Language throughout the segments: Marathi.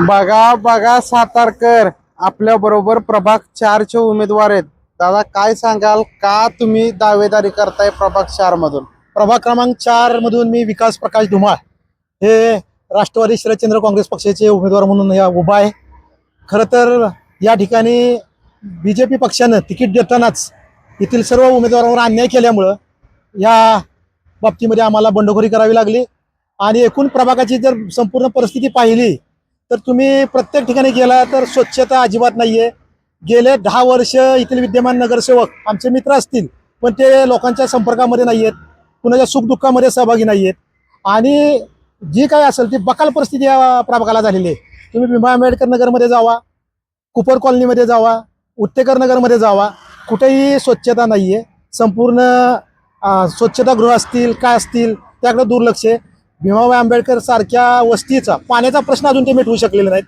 बघा बघा सातारकर. आपल्या बरोबर प्रभाग चारचे उमेदवार आहेत. दादा काय सांगाल? का तुम्ही दावेदारी करताय प्रभाग चार मधून प्रभाग क्रमांक चार मधून मी विकास प्रकाश धुमाळ हे राष्ट्रवादी शरदचंद्र काँग्रेस पक्षाचे उमेदवार म्हणून या उभा आहे. खरं तर या ठिकाणी बी जे पी पक्षानं तिकीट देतानाच येथील सर्व उमेदवारांवर अन्याय केल्यामुळं या बाबतीमध्ये आम्हाला बंडखोरी करावी लागली. आणि एकूण प्रभागाची जर संपूर्ण परिस्थिती पाहिली तर तुम्ही प्रत्येक ठिकाणी गेला तर स्वच्छता अजिबात नाही आहे गेले दहा वर्ष येथील विद्यमान नगरसेवक आमचे मित्र असतील पण ते लोकांच्या संपर्कामध्ये नाही आहेत कुणाच्या सुखदुःखामध्ये सहभागी नाही आहेत आणि जी काय असेल ती बकाल परिस्थिती या प्रभागाला झालेली आहे. तुम्ही भीमा आंबेडकर नगरमध्ये जावा कुपर कॉलनीमध्ये जावा उत्तेकर नगरमध्ये जावा कुठेही स्वच्छता नाही आहे संपूर्ण स्वच्छतागृह असतील काय असतील त्याकडे दुर्लक्ष आहे. भीमाबाई आंबेडकर सारख्या वस्तीचा पाण्याचा प्रश्न अजून ते मिटवू शकलेले नाहीत.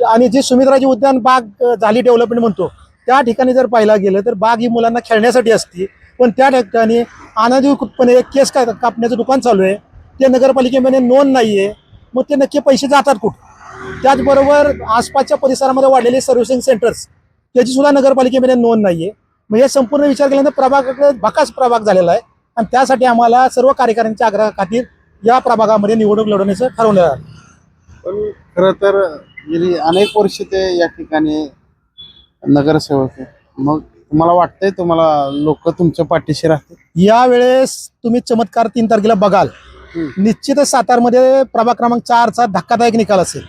आणि जी सुमित्राजी उद्यान बाग झाली डेव्हलपमेंट म्हणतो त्या ठिकाणी जर पाहायला गेलं तर बाग ही मुलांना खेळण्यासाठी असते. पण त्या ठिकाणी अनाधिकृतपणे एक केस का कापण्याचं दुकान चालू आहे. ते नगरपालिकेमध्ये नोंद नाही आहे मग ते नक्की पैसे जातात कुठं त्याचबरोबर आसपासच्या परिसरामध्ये वाढलेले सर्व्हिसिंग सेंटर्स त्याची सुद्धा नगरपालिकेमध्ये नोंद नाही आहे मग हे संपूर्ण विचार केल्यानंतर प्रभागाकडे भकास प्रभाग झालेला आहे. आणि त्यासाठी आम्हाला सर्व कार्यकाऱ्यांच्या आग्रहा खातीर या प्रभागामध्ये निवडणूक लढवण्याचं ठरवलं आहे. पण खर तर गेली अनेक वर्ष ते या ठिकाणी नगरसेवक आहे मग तुम्हाला वाटतंय तुम्हाला लोक तुमच्या पाठीशी राहतील? यावेळेस तुम्ही चमत्कार तीन तारखेला बघाल. निश्चितच सातारमध्ये प्रभाग क्रमांक चारचा धक्कादायक निकाल असेल.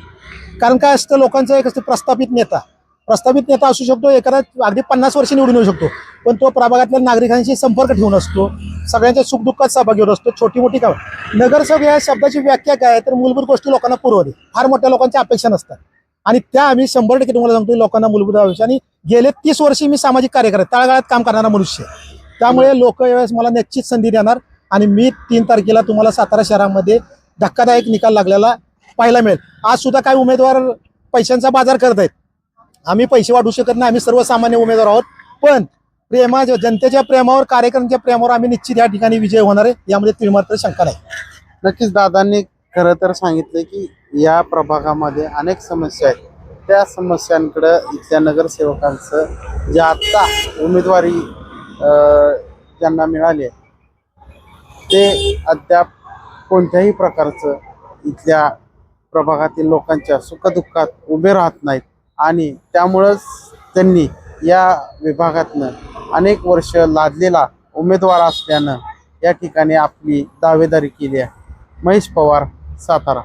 कारण काय असतं लोकांचं एक असतं प्रस्थापित नेता. प्रस्थापित नेता असू शकतो एखादा अगदी पन्नास वर्ष निवडून येऊ शकतो. पण तो प्रभागातल्या नागरिकांशी संपर्क ठेवून असतो. सगळ्यांच्या सुखदुःखात सहभागी होत असतो. छोटी मोठी काम. नगरसेवक या शब्दाची व्याख्या काय तर मूलभूत गोष्टी लोकांना पुरवते. फार मोठ्या लोकांच्या अपेक्षा नसतात. आणि त्या आम्ही शंभर टक्के तुम्हाला सांगतो लोकांना मूलभूत अपेक्षा आणि गेले तीस वर्षी मी सामाजिक कार्यकर आहे, तळागाळात काम करणारा मनुष्य त्यामुळे लोक यावेळेस मला निश्चित संधी देणार आणि मी तीन तारखेला तुम्हाला सातारा शहरामध्ये धक्कादायक निकाल लागलेला पाहायला मिळेल. आज सुद्धा काही उमेदवार पैशांचा बाजार करत आहेत. आम्ही पैसे वाढवू शकत नाही. आम्ही सर्वसामान्य उमेदवार आहोत. पण प्रेमा जनतेच्या प्रेमावर कार्यकर्त्यांच्या प्रेमावर आम्ही निश्चित या ठिकाणी विजय होणार आहे. यामध्ये तिळमात्र शंका नाही नक्कीच दादांनी खरं तर सांगितलं की या प्रभागामध्ये अनेक समस्या आहेत. त्या समस्यांकडं इथल्या नगरसेवकांचं जे आत्ता उमेदवारी त्यांना ज्यांना मिळाली आहे ते अद्याप कोणत्याही प्रकारचं इथल्या प्रभागातील लोकांच्या सुखदुःखात उभे राहत नाहीत. आणि त्यामुळंच त्यांनी या विभागातनं अनेक वर्ष लादलेला उमेदवार असल्यानं या ठिकाणी आपली दावेदारी केली आहे. महेश पवार सातारा.